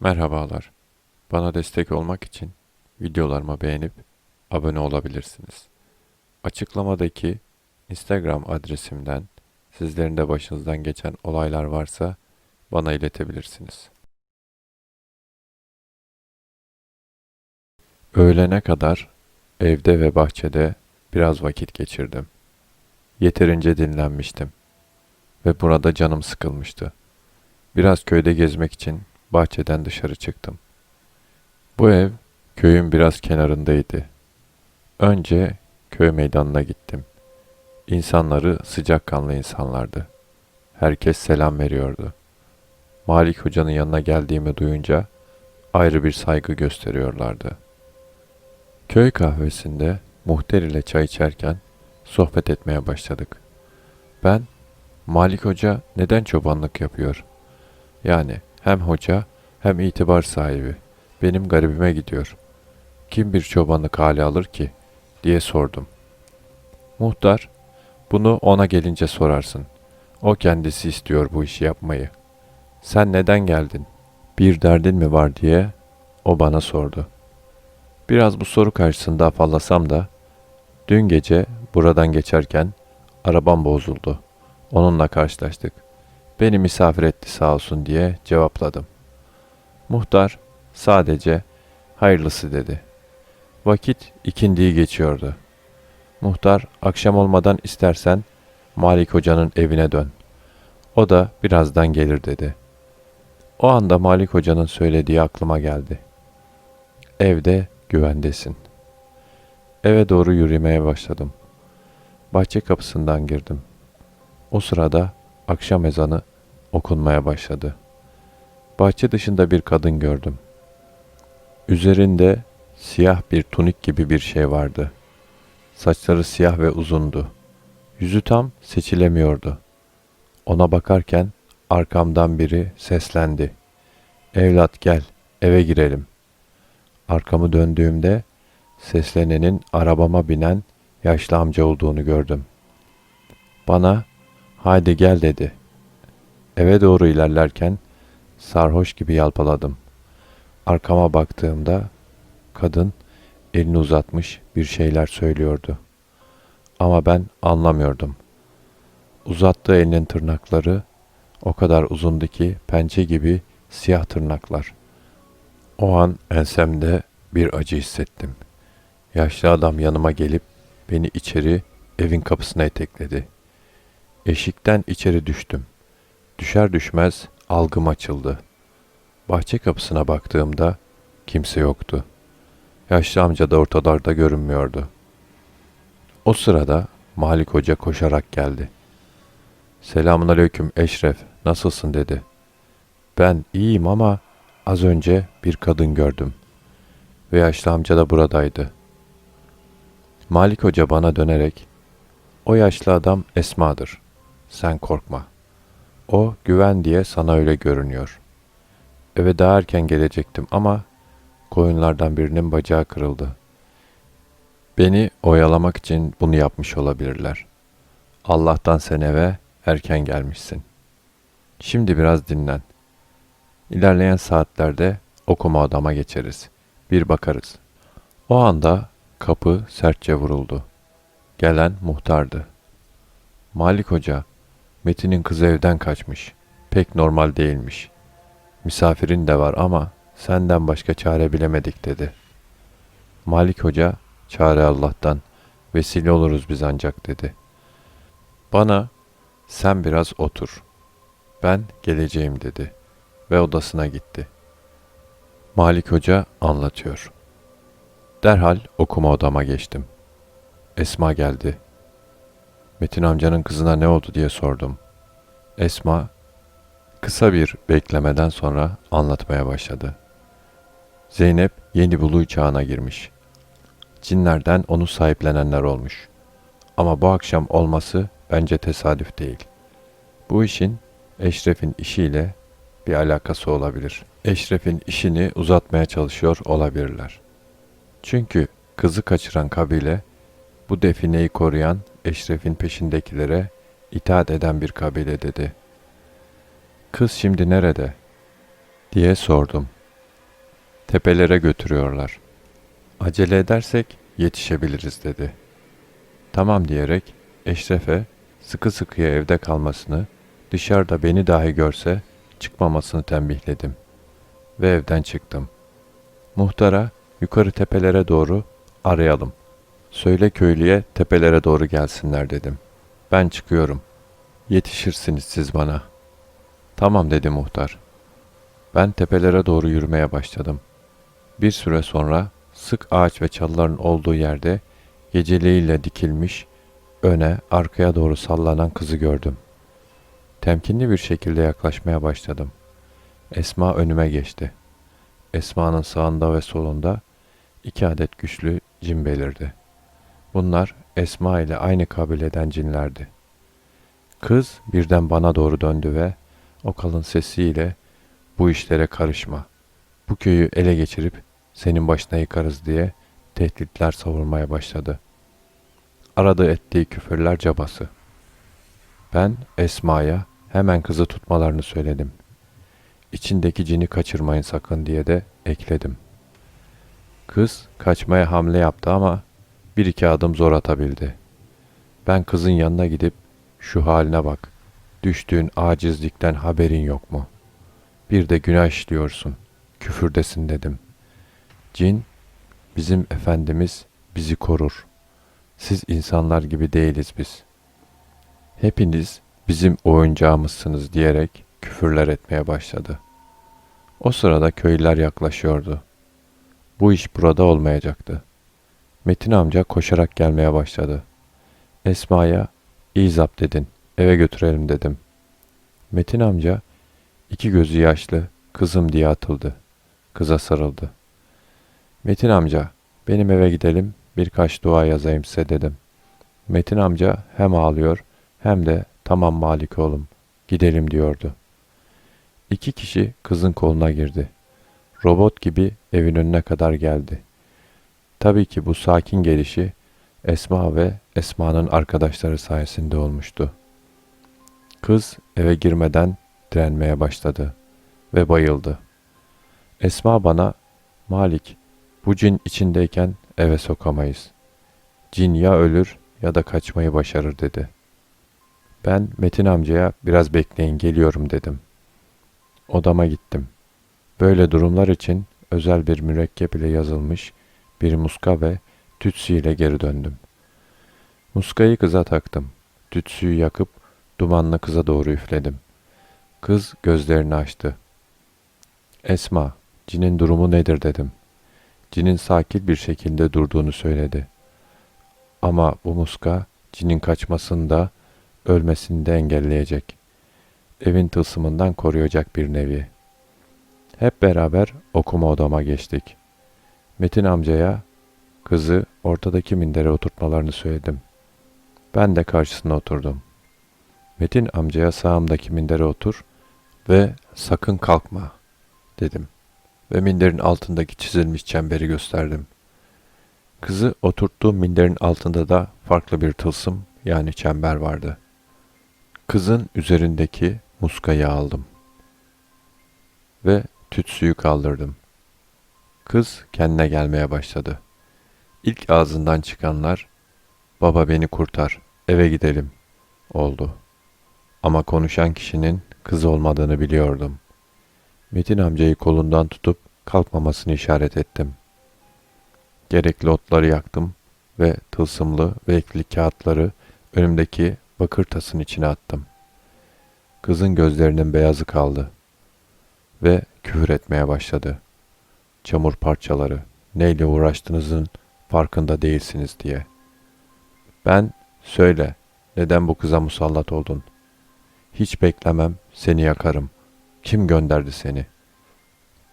Merhabalar. Bana destek olmak için videolarımı beğenip abone olabilirsiniz. Açıklamadaki Instagram adresimden sizlerin de başınızdan geçen olaylar varsa bana iletebilirsiniz. Öğlene kadar evde ve bahçede biraz vakit geçirdim. Yeterince dinlenmiştim ve burada canım sıkılmıştı. Biraz köyde gezmek için bahçeden dışarı çıktım. Bu ev köyün biraz kenarındaydı. Önce köy meydanına gittim. İnsanları sıcakkanlı insanlardı. Herkes selam veriyordu. Malik Hoca'nın yanına geldiğimi duyunca ayrı bir saygı gösteriyorlardı. Köy kahvesinde muhter ile çay içerken sohbet etmeye başladık. Ben, Malik Hoca neden çobanlık yapıyor? Yani hem hoca hem itibar sahibi. Benim garibime gidiyor. Kim bir çobanlık hale alır ki? diye sordum. Muhtar, bunu ona gelince sorarsın. O kendisi istiyor bu işi yapmayı. Sen neden geldin? Bir derdin mi var diye o bana sordu. Biraz bu soru karşısında afallasam da dün gece buradan geçerken arabam bozuldu. Onunla karşılaştık. Beni misafir etti sağ olsun diye cevapladım. Muhtar sadece hayırlısı dedi. Vakit ikindiyi geçiyordu. Muhtar akşam olmadan istersen Malik Hoca'nın evine dön. O da birazdan gelir dedi. O anda Malik Hoca'nın söylediği aklıma geldi. Evde güvendesin. Eve doğru yürümeye başladım. Bahçe kapısından girdim. O sırada akşam ezanı okunmaya başladı. Bahçe dışında bir kadın gördüm. Üzerinde siyah bir tunik gibi bir şey vardı. Saçları siyah ve uzundu. Yüzü tam seçilemiyordu. Ona bakarken arkamdan biri seslendi. Evlat gel, eve girelim. Arkamı döndüğümde seslenenin arabama binen yaşlı amca olduğunu gördüm. Bana haydi gel dedi. Eve doğru ilerlerken sarhoş gibi yalpaladım. Arkama baktığımda kadın elini uzatmış bir şeyler söylüyordu. Ama ben anlamıyordum. Uzattığı elinin tırnakları o kadar uzundu ki pençe gibi siyah tırnaklar. O an ensemde bir acı hissettim. Yaşlı adam yanıma gelip beni içeri evin kapısına itekledi. Eşikten içeri düştüm. Düşer düşmez algım açıldı. Bahçe kapısına baktığımda kimse yoktu. Yaşlı amca da ortalarda görünmüyordu. O sırada Malik Hoca koşarak geldi. Selamun aleyküm Eşref, nasılsın dedi. Ben iyiyim ama az önce bir kadın gördüm. Ve yaşlı amca da buradaydı. Malik Hoca bana dönerek, o yaşlı adam Esma'dır. Sen korkma. O güven diye sana öyle görünüyor. Eve daha erken gelecektim ama koyunlardan birinin bacağı kırıldı. Beni oyalamak için bunu yapmış olabilirler. Allah'tan sen eve erken gelmişsin. Şimdi biraz dinlen. İlerleyen saatlerde okuma odama geçeriz. Bir bakarız. O anda kapı sertçe vuruldu. Gelen muhtardı. Malik Hoca, Metin'in kızı evden kaçmış. Pek normal değilmiş. Misafirin de var ama senden başka çare bilemedik dedi. Malik Hoca, çare Allah'tan, vesile oluruz biz ancak dedi. Bana, sen biraz otur. Ben geleceğim dedi ve odasına gitti. Malik Hoca anlatıyor. Derhal okuma odama geçtim. Esma geldi. Metin amcanın kızına ne oldu diye sordum. Esma kısa bir beklemeden sonra anlatmaya başladı. Zeynep yeni buluğ çağına girmiş. Cinlerden onu sahiplenenler olmuş. Ama bu akşam olması bence tesadüf değil. Bu işin Eşref'in işiyle bir alakası olabilir. Eşref'in işini uzatmaya çalışıyor olabilirler. Çünkü kızı kaçıran kabile bu defineyi koruyan Eşref'in peşindekilere itaat eden bir kabile dedi. Kız şimdi nerede? diye sordum. tepelere götürüyorlar. Acele edersek yetişebiliriz dedi. Tamam diyerek Eşref'e sıkı sıkıya evde kalmasını, dışarıda beni dahi görse çıkmamasını tembihledim. Ve evden çıktım. Muhtara yukarı tepelere doğru arayalım. Söyle köylüye tepelere doğru gelsinler dedim. Ben çıkıyorum. Yetişirsiniz siz bana. Tamam dedi muhtar. Ben tepelere doğru yürümeye başladım. Bir süre sonra sık ağaç ve çalıların olduğu yerde geceliğiyle dikilmiş, öne, arkaya doğru sallanan kızı gördüm. Temkinli bir şekilde yaklaşmaya başladım. Esma önüme geçti. Esma'nın sağında ve solunda iki adet güçlü cin belirdi. Bunlar Esma ile aynı kabileden cinlerdi. Kız birden bana doğru döndü ve o kalın sesiyle bu işlere karışma. Bu köyü ele geçirip senin başına yıkarız diye tehditler savurmaya başladı. Aradı ettiği küfürler cabası. Ben Esma'ya hemen kızı tutmalarını söyledim. İçindeki cini kaçırmayın sakın diye de ekledim. Kız kaçmaya hamle yaptı ama bir iki adım zor atabildi. Ben kızın yanına gidip şu haline bak. Düştüğün acizlikten haberin yok mu? Bir de günah işliyorsun. Küfürdesin dedim. Cin, bizim Efendimiz bizi korur. Siz insanlar gibi değiliz biz. Hepiniz bizim oyuncağımızsınız diyerek küfürler etmeye başladı. O sırada köylüler yaklaşıyordu. Bu iş burada olmayacaktı. Metin amca koşarak gelmeye başladı. Esma'ya iyi zapt edin, eve götürelim dedim. Metin amca iki gözü yaşlı kızım diye atıldı. Kıza sarıldı. Metin amca benim eve gidelim birkaç dua yazayım size dedim. Metin amca hem ağlıyor hem de tamam Malik oğlum gidelim diyordu. İki kişi kızın koluna girdi. Robot gibi evin önüne kadar geldi. Tabii ki bu sakin gelişi Esma ve Esma'nın arkadaşları sayesinde olmuştu. Kız eve girmeden direnmeye başladı ve bayıldı. Esma bana, Malik, bu cin içindeyken eve sokamayız. Cin ya ölür ya da kaçmayı başarır dedi. Ben Metin amcaya biraz bekleyin geliyorum dedim. Odama gittim. Böyle durumlar için özel bir mürekkep ile yazılmış bir muska ve tütsü ile geri döndüm. Muskayı kıza taktım. Tütsüyü yakıp dumanlı kıza doğru üfledim. Kız gözlerini açtı. Esma, cinin durumu nedir dedim. Cinin sakin bir şekilde durduğunu söyledi. Ama bu muska cinin kaçmasını da ölmesini de engelleyecek. Evin tılsımından koruyacak bir nevi. Hep beraber okuma odama geçtik. Metin amcaya kızı ortadaki mindere oturtmalarını söyledim. Ben de karşısına oturdum. Metin amcaya sağımdaki mindere otur ve sakın kalkma dedim. Ve minderin altındaki çizilmiş çemberi gösterdim. Kızı oturttuğum minderin altında da farklı bir tılsım yani çember vardı. Kızın üzerindeki muskayı aldım. Ve tütsüyü kaldırdım. Kız kendine gelmeye başladı. İlk ağzından çıkanlar, baba beni kurtar, eve gidelim, oldu. Ama konuşan kişinin kız olmadığını biliyordum. Metin amcayı kolundan tutup kalkmamasını işaret ettim. Gerekli otları yaktım ve tılsımlı ve ekli kağıtları önümdeki bakır tasın içine attım. Kızın gözlerinin beyazı kaldı ve küfür etmeye başladı. Çamur parçaları, neyle uğraştığınızın farkında değilsiniz diye. Ben, söyle, neden bu kıza musallat oldun? Hiç beklemem, seni yakarım. Kim gönderdi seni?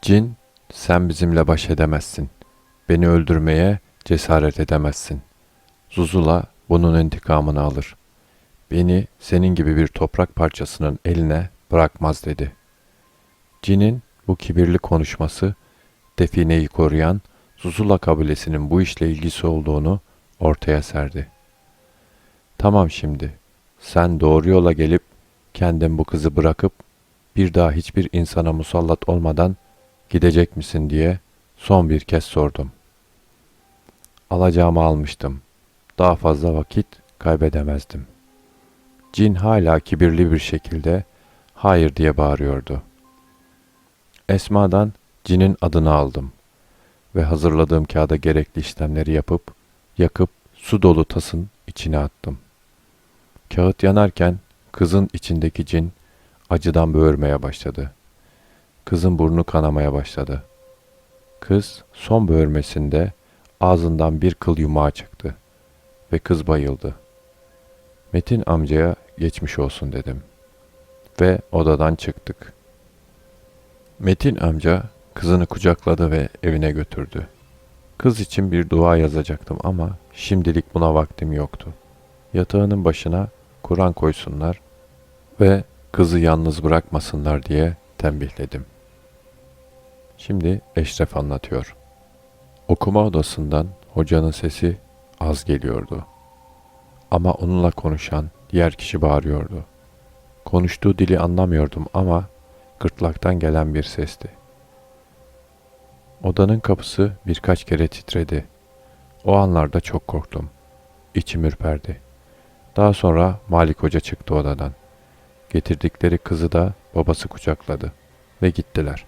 Cin, sen bizimle baş edemezsin. Beni öldürmeye cesaret edemezsin. Zuzula bunun intikamını alır. Beni senin gibi bir toprak parçasının eline bırakmaz dedi. Cin'in bu kibirli konuşması defineyi koruyan Zuzula kabilesinin bu işle ilgisi olduğunu ortaya serdi. Tamam şimdi, sen doğru yola gelip kendin bu kızı bırakıp bir daha hiçbir insana musallat olmadan gidecek misin diye Son bir kez sordum. Alacağımı almıştım. Daha fazla vakit kaybedemezdim. Cin hala kibirli bir şekilde hayır diye bağırıyordu. Esma'dan cinin adını aldım ve hazırladığım kağıda gerekli işlemleri yapıp yakıp su dolu tasın içine attım. Kağıt yanarken kızın içindeki cin acıdan böğürmeye başladı. Kızın burnu kanamaya başladı. Kız son böğürmesinde ağzından bir kıl yumağı çıktı ve kız bayıldı. Metin amcaya geçmiş olsun dedim ve odadan çıktık. Metin amca kızını kucakladı ve evine götürdü. Kız için bir dua yazacaktım ama şimdilik buna vaktim yoktu. Yatağının başına Kur'an koysunlar ve kızı yalnız bırakmasınlar diye tembihledim. Şimdi Eşref anlatıyor. Okuma odasından hocanın sesi az geliyordu. Ama onunla konuşan diğer kişi bağırıyordu. Konuştuğu dili anlamıyordum ama gırtlaktan gelen bir sesti. Odanın kapısı birkaç kere titredi. O anlarda çok korktum. İçim ürperdi. Daha sonra Malik Hoca çıktı odadan. Getirdikleri kızı da babası kucakladı ve gittiler.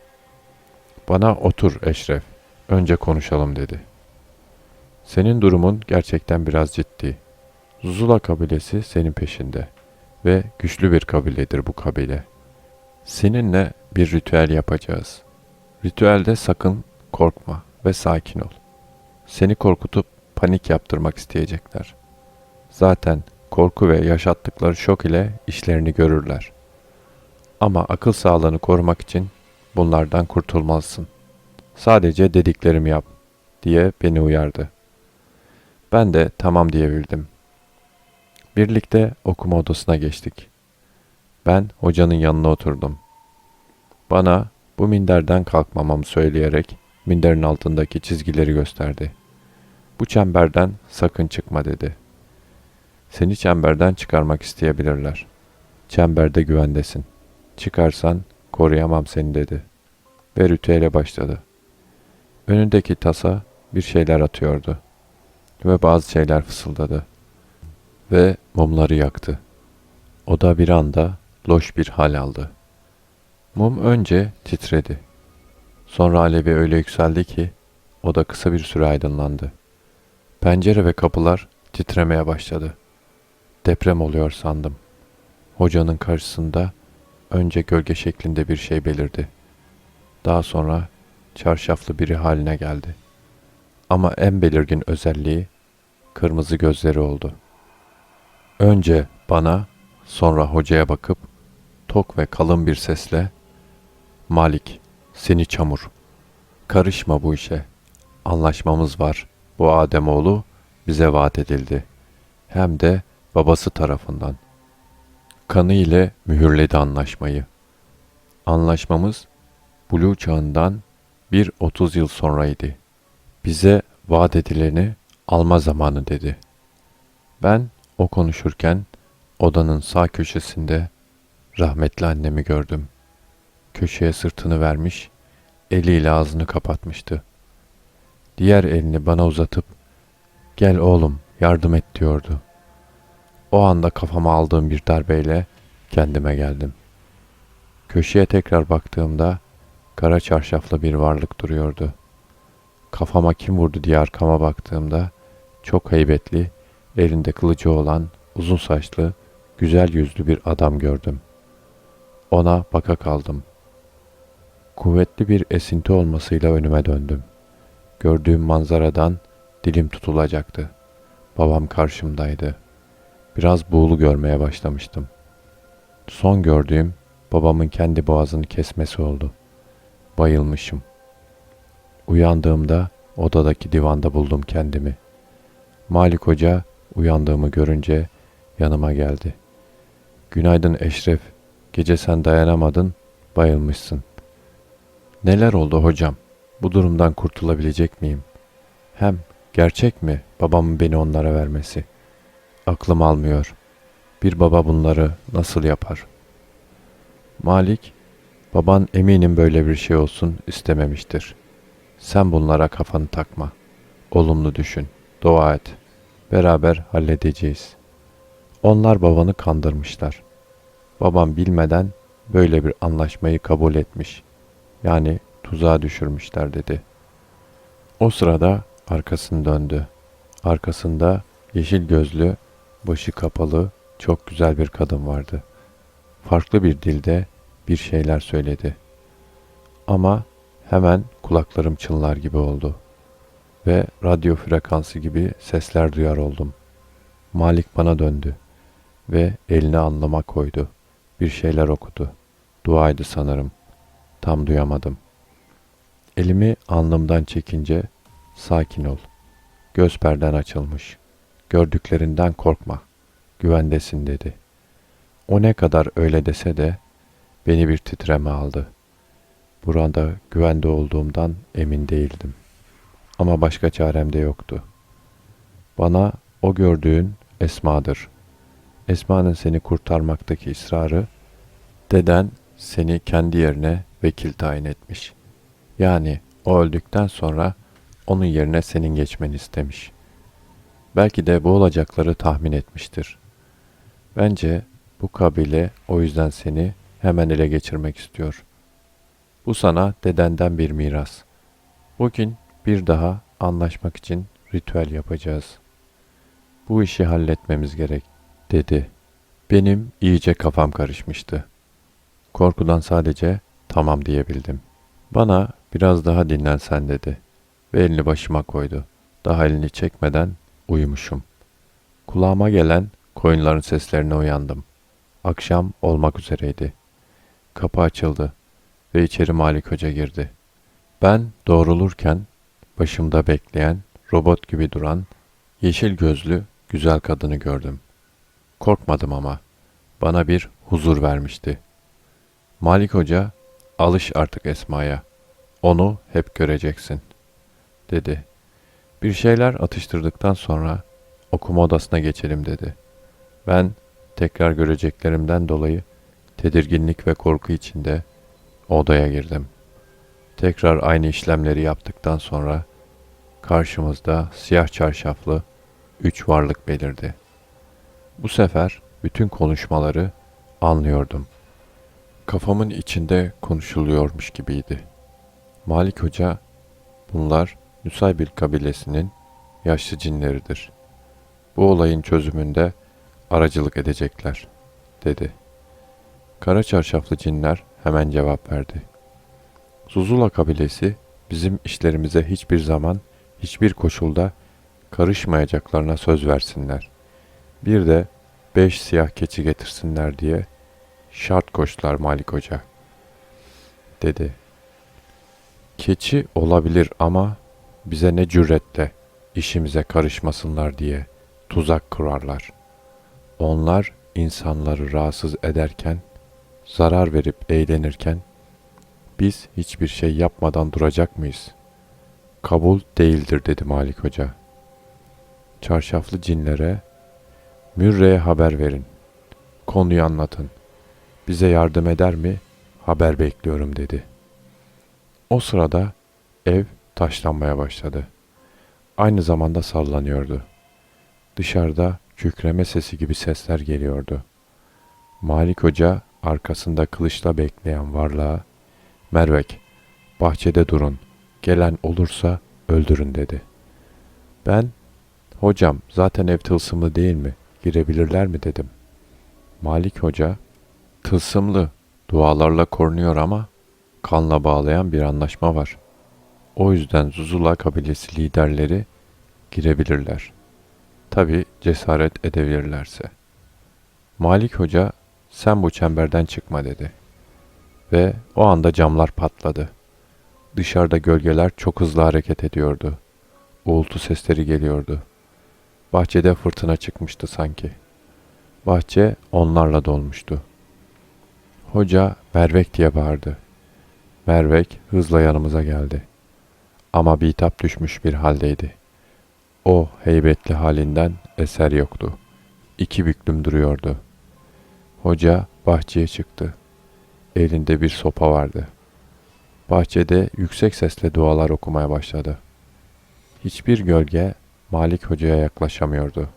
Bana otur Eşref, önce konuşalım dedi. Senin durumun gerçekten biraz ciddi. Zula kabilesi senin peşinde ve güçlü bir kabiledir bu kabile. Seninle bir ritüel yapacağız. Ritüelde sakın korkma ve sakin ol. Seni korkutup panik yaptırmak isteyecekler. Zaten korku ve yaşattıkları şok ile işlerini görürler. Ama akıl sağlığını korumak için bunlardan kurtulmalısın. Sadece dediklerimi yap diye beni uyardı. Ben de tamam diyebildim. Birlikte okuma odasına geçtik. Ben hocanın yanına oturdum. Bana bu minderden kalkmamamı söyleyerek minderin altındaki çizgileri gösterdi. Bu çemberden sakın çıkma dedi. Seni çemberden çıkarmak isteyebilirler. Çemberde güvendesin. Çıkarsan koruyamam seni dedi. Ve ritüele başladı. Önündeki tasa bir şeyler atıyordu. Ve bazı şeyler fısıldadı. Ve mumları yaktı. O da bir anda loş bir hal aldı. Mum önce titredi. Sonra alevi öyle yükseldi ki o da kısa bir süre aydınlandı. Pencere ve kapılar titremeye başladı. Deprem oluyor sandım. Hocanın karşısında önce gölge şeklinde bir şey belirdi. Daha sonra çarşaflı biri haline geldi. Ama en belirgin özelliği kırmızı gözleri oldu. Önce bana, sonra hocaya bakıp tok ve kalın bir sesle Malik, seni çamur. Karışma bu işe. Anlaşmamız var. Bu Ademoğlu bize vaat edildi. Hem de babası tarafından. Kanı ile mühürledi anlaşmayı. Anlaşmamız Blue çağından bir 30 yıl sonraydı. Bize vaat edileni alma zamanı dedi. Ben o konuşurken odanın sağ köşesinde rahmetli annemi gördüm. Köşeye sırtını vermiş, eliyle ağzını kapatmıştı. Diğer elini bana uzatıp "Gel oğlum, yardım et." diyordu. O anda kafama aldığım bir darbeyle kendime geldim. Köşeye tekrar baktığımda kara çarşaflı bir varlık duruyordu. Kafama kim vurdu diye arkama baktığımda çok heybetli, elinde kılıcı olan uzun saçlı, güzel yüzlü bir adam gördüm. Ona baka kaldım. Kuvvetli bir esinti olmasıyla önüme döndüm. Gördüğüm manzaradan dilim tutulacaktı. Babam karşımdaydı. Biraz buğulu görmeye başlamıştım. Son gördüğüm babamın kendi boğazını kesmesi oldu. Bayılmışım. Uyandığımda odadaki divanda buldum kendimi. Malik Hoca uyandığımı görünce yanıma geldi. Günaydın Eşref. Gece sen dayanamadın, bayılmışsın. Neler oldu hocam? Bu durumdan kurtulabilecek miyim? Hem gerçek mi babamın beni onlara vermesi? Aklım almıyor. Bir baba bunları nasıl yapar? Malik, baban eminim böyle bir şey olsun istememiştir. Sen bunlara kafanı takma. Olumlu düşün, dua et. Beraber halledeceğiz. Onlar babanı kandırmışlar. Babam bilmeden böyle bir anlaşmayı kabul etmiş. Yani tuzağa düşürmüşler dedi. O sırada arkasını döndü. Arkasında yeşil gözlü, başı kapalı, çok güzel bir kadın vardı. Farklı bir dilde bir şeyler söyledi. Ama hemen kulaklarım çınlar gibi oldu ve radyo frekansı gibi sesler duyar oldum. Malik bana döndü ve elini anlama koydu. Bir şeyler okudu. Duaydı sanırım. Tam duyamadım. Elimi alnımdan çekince sakin ol. Göz perden açılmış. Gördüklerinden korkma. Güvendesin dedi. O ne kadar öyle dese de beni bir titreme aldı. Burada güvende olduğumdan emin değildim. Ama başka çarem de yoktu. Bana o gördüğün Esma'dır. Esma'nın seni kurtarmaktaki ısrarı, deden seni kendi yerine vekil tayin etmiş. Yani o öldükten sonra onun yerine senin geçmeni istemiş. Belki de bu olacakları tahmin etmiştir. Bence bu kabile o yüzden seni hemen ele geçirmek istiyor. Bu sana dedenden bir miras. Bugün bir daha anlaşmak için ritüel yapacağız. Bu işi halletmemiz gerek, dedi. Benim iyice kafam karışmıştı. Korkudan sadece tamam diyebildim. Bana biraz daha dinlensen dedi ve elini başıma koydu. Daha elini çekmeden uyumuşum. Kulağıma gelen koyunların seslerine uyandım. Akşam olmak üzereydi. Kapı açıldı ve içeri Malik Hoca girdi. Ben doğrulurken başımda bekleyen, robot gibi duran, yeşil gözlü güzel kadını gördüm. Korkmadım ama bana bir huzur vermişti. Malik Hoca, alış artık Esma'ya. Onu hep göreceksin, dedi. Bir şeyler atıştırdıktan sonra okuma odasına geçelim dedi. Ben tekrar göreceklerimden dolayı tedirginlik ve korku içinde odaya girdim. Tekrar aynı işlemleri yaptıktan sonra karşımızda siyah çarşaflı üç varlık belirdi. Bu sefer bütün konuşmaları anlıyordum. Kafamın içinde konuşuluyormuş gibiydi. Malik Hoca, bunlar Nusaybil kabilesinin yaşlı cinleridir. Bu olayın çözümünde aracılık edecekler, dedi. Kara çarşaflı cinler hemen cevap verdi. Zuzula kabilesi bizim işlerimize hiçbir zaman, hiçbir koşulda karışmayacaklarına söz versinler. Bir de beş siyah keçi getirsinler diye şart koştular Malik Hoca. Dedi. Keçi olabilir ama bize ne cüretle işimize karışmasınlar diye tuzak kurarlar. Onlar insanları rahatsız ederken, zarar verip eğlenirken biz hiçbir şey yapmadan duracak mıyız? Kabul değildir dedi Malik Hoca. Çarşaflı cinlere Mürre'ye haber verin. Konuyu anlatın. Bize yardım eder mi? Haber bekliyorum dedi. O sırada ev taşlanmaya başladı. Aynı zamanda sallanıyordu. Dışarıda kükreme sesi gibi sesler geliyordu. Malik Hoca arkasında kılıçla bekleyen varlığa Mervek, bahçede durun. Gelen olursa öldürün dedi. Ben, hocam zaten ev tılsımlı değil mi? Girebilirler mi dedim. Malik Hoca, tılsımlı, dualarla korunuyor ama kanla bağlayan bir anlaşma var. O yüzden Zuzula kabilesi liderleri girebilirler. Tabi cesaret edebilirlerse. Malik Hoca sen bu çemberden çıkma dedi. Ve o anda camlar patladı. Dışarıda gölgeler çok hızlı hareket ediyordu. Uğultu sesleri geliyordu. Bahçede fırtına çıkmıştı sanki. Bahçe onlarla dolmuştu. Hoca Mervek diye bağırdı. Mervek hızla yanımıza geldi. Ama bitap düşmüş bir haldeydi. O heybetli halinden eser yoktu. İki büklüm duruyordu. Hoca bahçeye çıktı. Elinde bir sopa vardı. Bahçede yüksek sesle dualar okumaya başladı. Hiçbir gölge Malik Hoca'ya yaklaşamıyordu.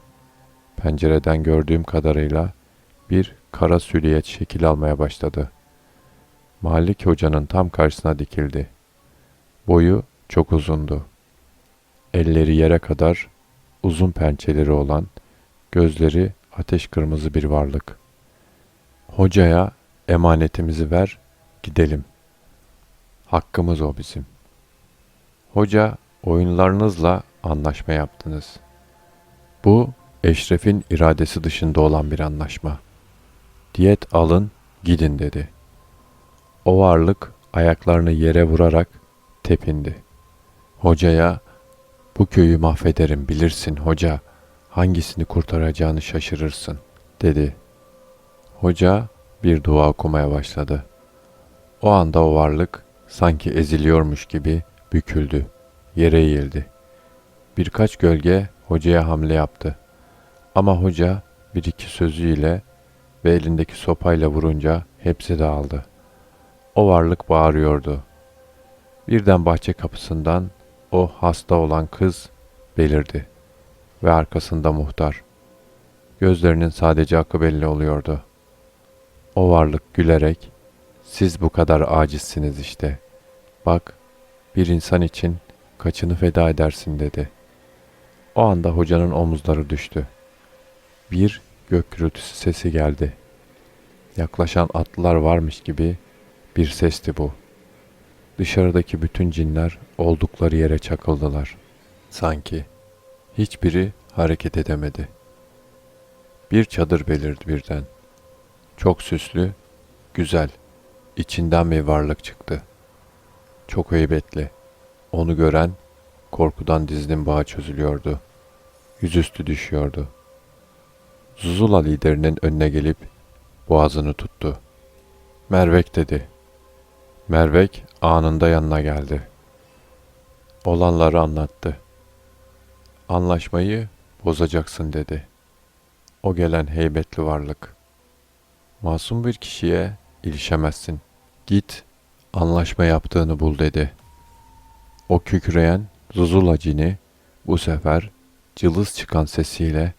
Pencereden gördüğüm kadarıyla bir kara süliyet şekil almaya başladı. Malik Hoca'nın tam karşısına dikildi. Boyu çok uzundu. Elleri yere kadar uzun pençeleri olan, gözleri ateş kırmızı bir varlık. Hocaya emanetimizi ver, gidelim. Hakkımız o bizim. Hoca, oyunlarınızla anlaşma yaptınız. Bu, Eşref'in iradesi dışında olan bir anlaşma. Diyet alın, gidin dedi. O varlık ayaklarını yere vurarak tepindi. Hocaya, bu köyü mahvederim bilirsin hoca, hangisini kurtaracağını şaşırırsın, dedi. Hoca bir dua okumaya başladı. O anda o varlık sanki eziliyormuş gibi büküldü, yere eğildi. Birkaç gölge hocaya hamle yaptı. Ama hoca bir iki sözüyle ve elindeki sopayla vurunca hepsi dağıldı. O varlık bağırıyordu. Birden bahçe kapısından o hasta olan kız belirdi ve arkasında muhtar. Gözlerinin sadece akı belli oluyordu. O varlık gülerek, siz bu kadar acizsiniz işte. Bak, bir insan için kaçını feda edersin dedi. O anda hocanın omuzları düştü. Bir gök gürültüsü sesi geldi. Yaklaşan atlılar varmış gibi bir sesti bu. Dışarıdaki bütün cinler oldukları yere çakıldılar. Sanki hiçbiri hareket edemedi. Bir çadır belirdi birden. Çok süslü, güzel, içinden bir varlık çıktı. Çok heybetli. Onu gören korkudan dizinin bağı çözülüyordu. Yüzüstü düşüyordu. Zuzula liderinin önüne gelip boğazını tuttu. Mervek dedi. Mervek anında yanına geldi. Olanları anlattı. Anlaşmayı bozacaksın dedi. O gelen heybetli varlık. Masum bir kişiye ilişemezsin. Git, anlaşma yaptığını bul dedi. O kükreyen Zuzula cini bu sefer cılız çıkan sesiyle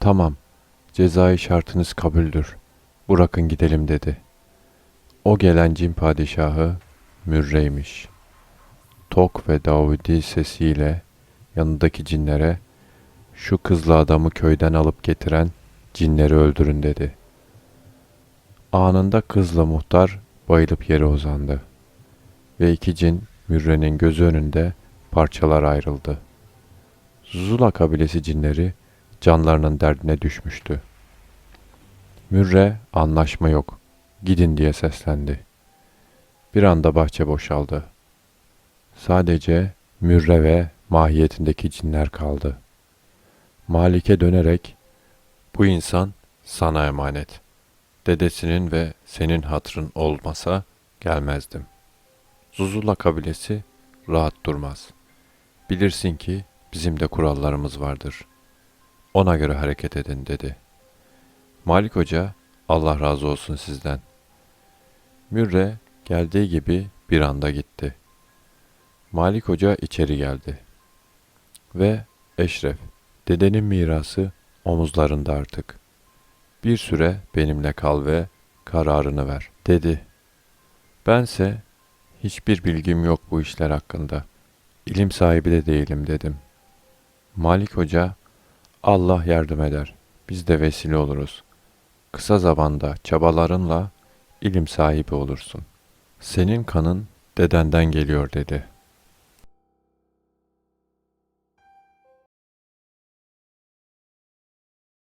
tamam cezai şartınız kabuldür bırakın gidelim dedi. O gelen cin padişahı Mürre'ymiş. Tok ve Davudi sesiyle yanındaki cinlere şu kızlı adamı köyden alıp getiren cinleri öldürün dedi. Anında kızla muhtar bayılıp yere uzandı. Ve iki cin Mürre'nin gözü önünde parçalar ayrıldı. Zula kabilesi cinleri canlarının derdine düşmüştü. Mürre anlaşma yok, gidin diye seslendi. Bir anda bahçe boşaldı. Sadece Mürre ve mahiyetindeki cinler kaldı. Malik'e dönerek, bu insan sana emanet. Dedesinin ve senin hatrın olmasa gelmezdim. Zuzula kabilesi rahat durmaz. Bilirsin ki bizim de kurallarımız vardır. Ona göre hareket edin dedi. Malik Hoca, Allah razı olsun sizden. Mürre geldiği gibi bir anda gitti. Malik Hoca içeri geldi. Ve Eşref, dedenin mirası omuzlarında artık. Bir süre benimle kal ve kararını ver, dedi. Bense hiçbir bilgim yok bu işler hakkında. İlim sahibi de değilim dedim. Malik Hoca, Allah yardım eder, biz de vesile oluruz. Kısa zamanda çabalarınla ilim sahibi olursun. Senin kanın dedenden geliyor dedi.''